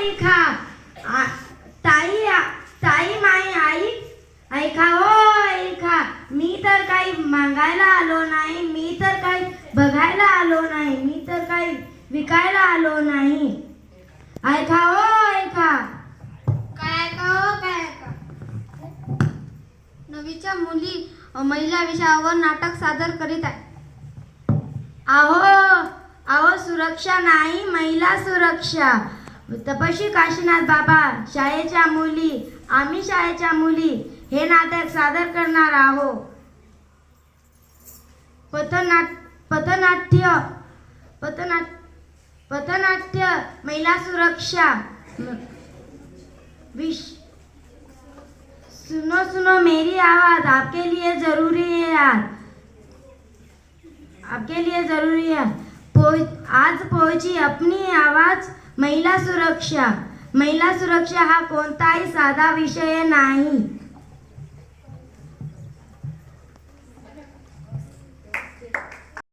ऐका. ताई ताई माई आई ऐका हो ऐका. मी तर काही मागायला आलो नाही मी तर काही बघायला आलो नाही मी तर काही विकायला आलो नाही. ऐका हो ऐका. काय ऐका हो काय ऐका? नवीच्या मुली महिला विषयावर नाटक सादर करीत आहे. अहो अहो सुरक्षा नाही महिला सुरक्षा. तपशी काशीनाथ बाबा शाळेच्या मुली आम्ही शाळेच्या मुली हे नाटक सादर करणार आहो पथनाट पथनाट्य पथनाट पथनाट्य महिला सुरक्षा विश सुनो सुनो मेरी आवाज आपके लिए जरूरी है यार. आपके लिए जरूरी है. पो आज पोयची अपनी आवाज महिला सुरक्षा. महिला सुरक्षा हा कोणताही साधा विषय नाही.